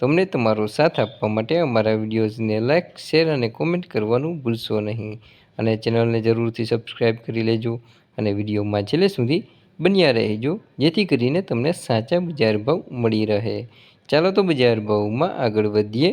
તમને તમારો સાથ આપવા માટે અમારા વિડીયોઝને લાઇક શેર અને કોમેન્ટ કરવાનું ભૂલશો નહીં. અને ચેનલને જરૂરથી સબસ્ક્રાઈબ કરી લેજો અને વિડીયોમાં છેલ્લે સુધી બન્યા રહેજો, જેથી કરીને તમને સાચા બજાર ભાવ મળી રહે. ચાલો તો બજાર ભાવમાં આગળ વધીએ.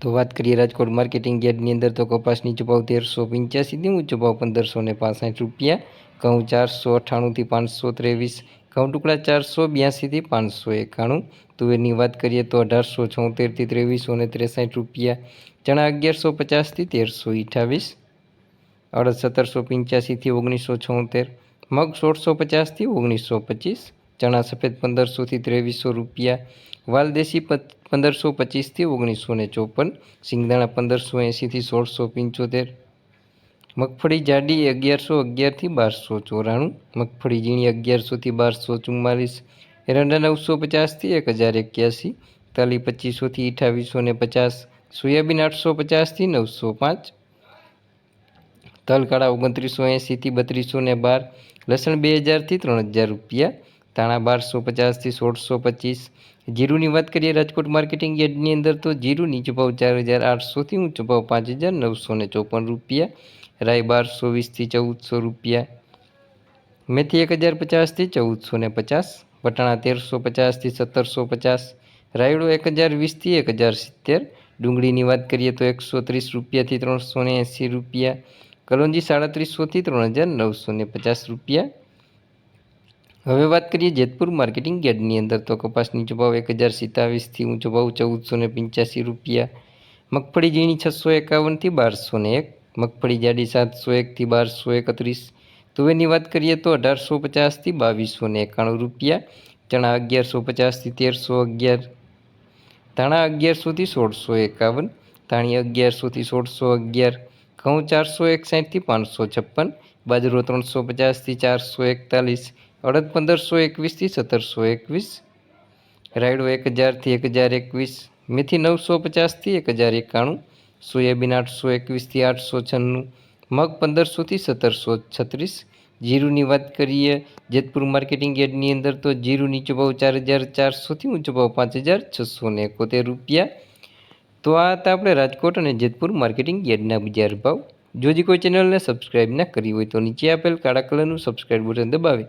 તો વાત કરીએ રાજકોટ માર્કેટિંગ યાર્ડની અંદર તો કપાસની નીચો તેરસો પંચ્યાસીથી ઊંચો ભાવ પંદરસો ને રૂપિયા, ઘઉં ચારસો અઠ્ઠાણુંથી પાંચસો ત્રેવીસ ઘઉં ટુકડા ચારસો, બ્યાસીથી પાંચસો એકાણું. તુવેરની વાત કરીએ તો અઢારસો છોતેરથી ત્રેવીસો ને ત્રેસઠ રૂપિયા. ચણા અગિયારસો પચાસથી તેરસો અઠાવીસ અડદ સત્તરસો પંચ્યાસીથી ઓગણીસો છોતેર. મગ સોળસો પચાસથી ઓગણીસો પચીસ. ચણા સફેદ પંદરસોથી ત્રેવીસો રૂપિયા. વાલદેશી પંદરસો પચીસથી ઓગણીસો ને ચોપન. સિંગદાણા પંદરસો એંસીથી સોળસો પંચોતેર. મગફળી જાડી અગિયારસો અગિયારથી બારસો ચોરાણું, મગફળી ઝીણી અગિયારસોથી બારસો ચુમ્માલીસ, એરંડા નવસો પચાસથી એક હજાર એક્યાસી, તાલી પચીસોથી અઠાવીસો ને પચાસ, સોયાબીન આઠસો પચાસથી નવસો પાંચ, તલકાળા ઓગણત્રીસો એંસીથી બત્રીસો ને બાર, લસણ બે હજારથી ત્રણ હજાર રૂપિયા તાણા બારસો પચાસથી સોળસો પચીસ. જીરુની વાત કરીએ રાજકોટ માર્કેટિંગ યાર્ડની અંદર તો જીરુની નીચો ભાવ ચાર હજાર આઠસોથી ઊંચો ભાવ પાંચ હજાર નવસો ને ચોપન રૂપિયા. રાય બારસો વીસથી ચૌદસો રૂપિયા. મેથી એક હજાર પચાસથી ચૌદસો ને પચાસ. વટાણા તેરસો પચાસથી સત્તરસો પચાસ. રાયડો એક હજાર વીસથી એક હજાર સિત્તેર. ડુંગળીની વાત કરીએ તો એકસો ત્રીસ રૂપિયાથી ત્રણસો ને એંસી રૂપિયા. કલોંજી સાડત્રીસોથી ત્રણ હજાર નવસો ને પચાસ રૂપિયા. હવે વાત કરીએ જેતપુર માર્કેટિંગ યાર્ડની અંદર, તો કપાસની નીચો ભાવ એક હજાર સિત્તાવીસથી ઊંચો ભાવ ચૌદસો ને પંચ્યાસી રૂપિયા, મગફળી ઝીણી છસો એકાવનથી બારસો ને એક, મગફળી જાડી સાતસો એકથી બારસો એકત્રીસ, તુવેરની વાત કરીએ તો અઢારસો પચાસથી બાવીસો ને એકાણું રૂપિયા, ચણા અગિયારસો પચાસથી તેરસો અગિયાર, ધાણા અગિયારસોથી સોળસો એકાવન, ધાણી અગિયારસોથી સોળસો અગિયાર, ઘઉં ચારસો એકસાઠથી પાંચસો છપ્પન, બાજરો ત્રણસો પચાસથી ચારસો એકતાલીસ અડદ પંદરસો એકવીસથી સત્તરસો એકવીસ, રાયડો એક હજારથી એક હજાર એકવીસ મેથી નવસો પચાસથી એક હજાર એકાણું સોયાબીન આઠસો એકવીસથી આઠસો છન્નું, મગ પંદરસોથી સત્તરસો છત્રીસ. જીરુની વાત કરીએ, જેતપુર માર્કેટિંગ યાર્ડની અંદર તો જીરું નીચો ભાવ ચાર હજાર ચારસોથી ઊંચો ભાવ પાંચ હજાર છસો ને એકોતેર રૂપિયા. તો આ હતા આપણે રાજકોટ અને જેતપુર માર્કેટિંગ યાર્ડના બજાર ભાવ. જો જે કોઈ ચેનલને સબસ્ક્રાઇબ ના કરી હોય તો નીચે આપેલ કાળા કલરનું સબસ્ક્રાઇબ બટન દબાવી